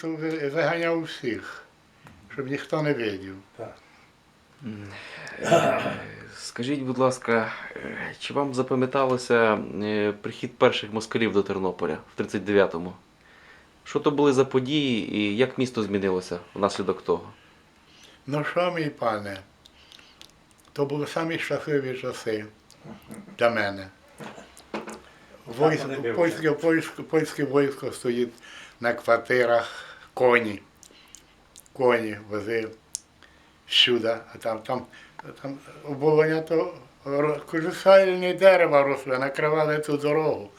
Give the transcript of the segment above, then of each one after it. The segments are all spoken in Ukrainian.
То ви- виганяв всіх, щоб ніхто не видів. Скажіть, будь ласка, е, чи вам запам'яталося е, прихід перших москалів до Тернополя в 39-му? Що то були за події і як місто змінилося внаслідок того? Ну що, мій пане, то були самі щасливі часи для мене. Войско, польське, польське, польське військо стоїть на квартирах, коні. Коні возив сюди, а там, там, там оболоня то колосальні дерева росли, накривали ту дорогу.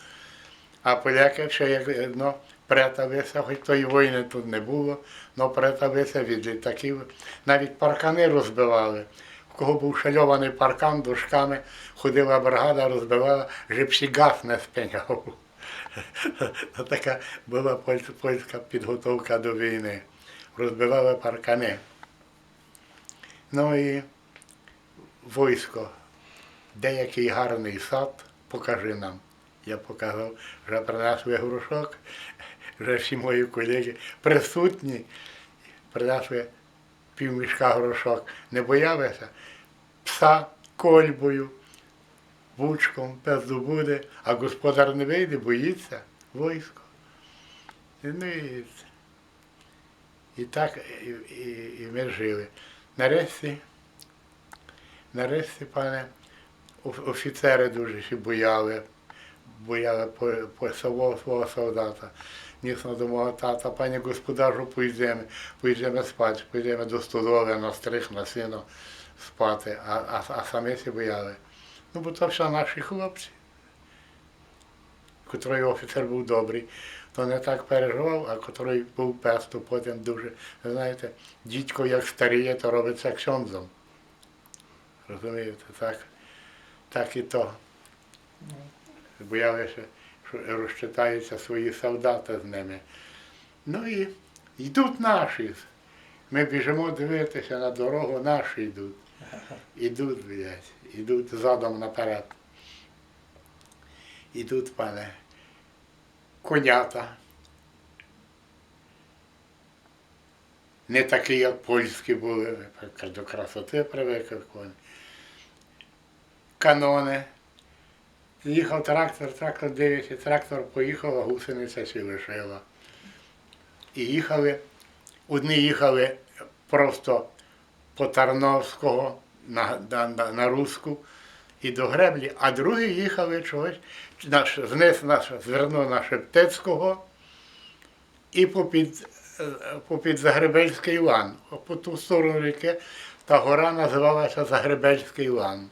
А поляки ще як ну, пряталися, хоч тої війни тут не було, але пряталися від літаків. Навіть паркани розбивали. Кого був шальований паркан дошками, ходила бригада, розбивала, ще газ не спиняв. Така була польська підготовка до війни. Розбивали паркани. Ну і військо. Деякий гарний сад, покажи нам. Я показав, вже принесли грушок, вже всі мої колеги присутні, принесли півмішка грушок. Не боялися пса кольбою, вучком, пес буде, а господар не вийде, боїться військо. Ну, і, і так і, і, і ми жили. Нарешті, нарешті, пане, офіцери дуже бояли, бояли по, по свого солдата. Нісно до мого тата, пані господарю, поїдемо, поїдемо спати, поїдемо до столови на стрих, на сіно спати, а, а, а самі всі бояли. Ну, бо то все наші хлопці, котрий офіцер був добрий, то не так переживав, а котрий був пес, то потім дуже, ви знаєте, дідько як старіє, то робиться ксьонзом. Розумієте, так, так і то. Боялися, що розчитаються свої солдати з ними. Ну і йдуть наші. Ми біжимо дивитися на дорогу, наші йдуть. Ідуть, блядь, ідуть задом наперед. Ідуть, пане, конята. Не такі, як польські були, до красоти привикли коні. Канони. Їхав трактор, трактор дивиться, трактор поїхав, а гусениця ще лишила. І їхали, одні їхали просто по Тарновського на, на, на, на Руську і до греблі, а другі їхали чогось, наш, зниз наш, звернув на Шептецького і попід, е, попід Загребельський лан. По ту сторону ріки та гора називалася Загребельський лан.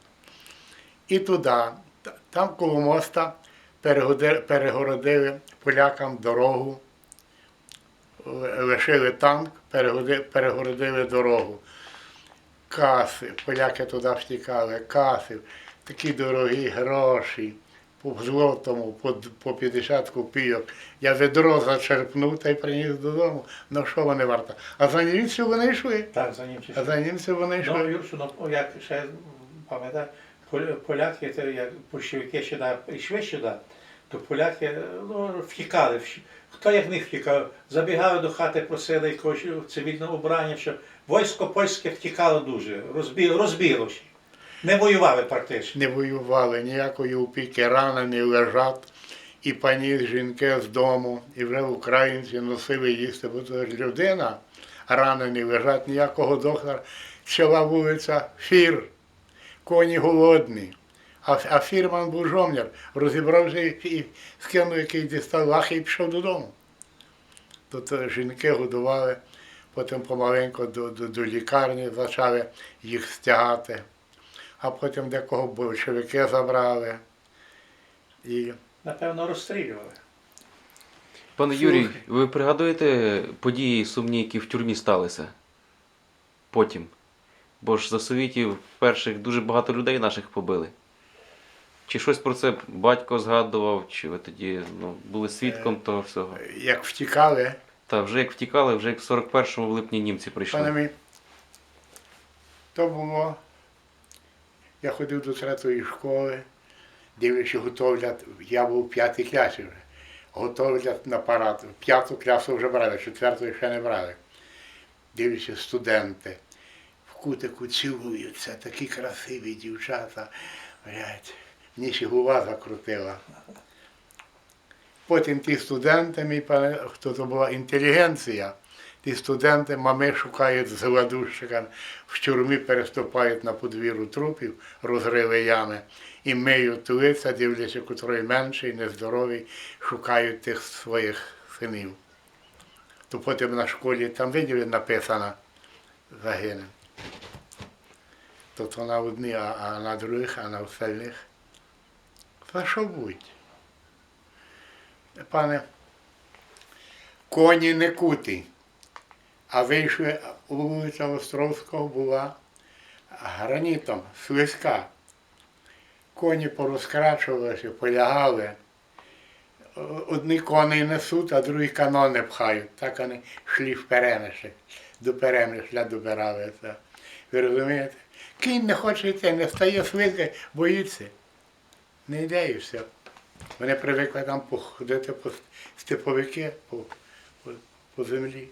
І туди, там коло моста перегородили полякам дорогу, лишили танк, перегородили дорогу. Каси, поляки туди втікали, каси, такі дорогі гроші, по злотому, по, по 50 копійок. Я ведро зачерпнув та й приніс додому. Ну що вони варто? А за німців вони йшли. Так, за німців. А за німців вони Ну, йшли. Юрчу, ну, як ще пам'ятаю, поляки, то як большевики сюди йшли сюди, то поляки ну, втікали. Хто як не втікав, забігали до хати, просили якогось цивільного обрання, що військо польське втікало дуже, розбіло, розбілося. Не воювали практично. не воювали, ніякої опіки, ранені лежать, і пані жінки з дому, і вже українці носили їсти, бо це людина, ранені лежать, ніякого доктора. Ціла вулиця фір, коні голодні. А, а фірман був жовняр, розібрався і, і скинув, який дістав лахи і пішов додому. Тут е, жінки годували, потім помаленьку до, до, до лікарні почали їх стягати а потім декого большевики забрали. І Напевно, розстрілювали. Пане Юрій, ви пригадуєте події сумні, які в тюрмі сталися? Потім. Бо ж за совітів перших дуже багато людей наших побили. Чи щось про це батько згадував, чи ви тоді ну, були свідком того всього? як втікали, Та вже як втікали, вже як в 41-му в липні німці прийшли. пане мій, то було. Я ходив до третьої школи, дивлячись, готовлять, я був в п'ятій класі вже. готовлять на парад. П'яту класу вже брали, четверту ще не брали. Дивлюся, студенти кутику цілуються, такі красиві дівчата. Блядь, мені ще губа закрутила. Потім ті студенти, мій хто то була інтелігенція, ті студенти мами шукають з гладущиками, в тюрмі переступають на подвір'ю трупів, розриви ями, і миють лиця, дивляться, котрий менший, нездоровий, шукають тих своїх синів. То потім на школі там виділи написано загине. То то на одні, а, на других, а на остальних. Та що будь? Пане, коні не куті, а вийшли вулиця Островського була гранітом, слизька. Коні порозкрачувалися, полягали. Одні коней несуть, а другі канони пхають. Так вони йшли в перемишлі, до перемишля добиралися. Ви розумієте? Кінь не хоче йти, не стає слизька, боїться. Не йде і все. Вони привикли там походити по степовики, по, по, по землі.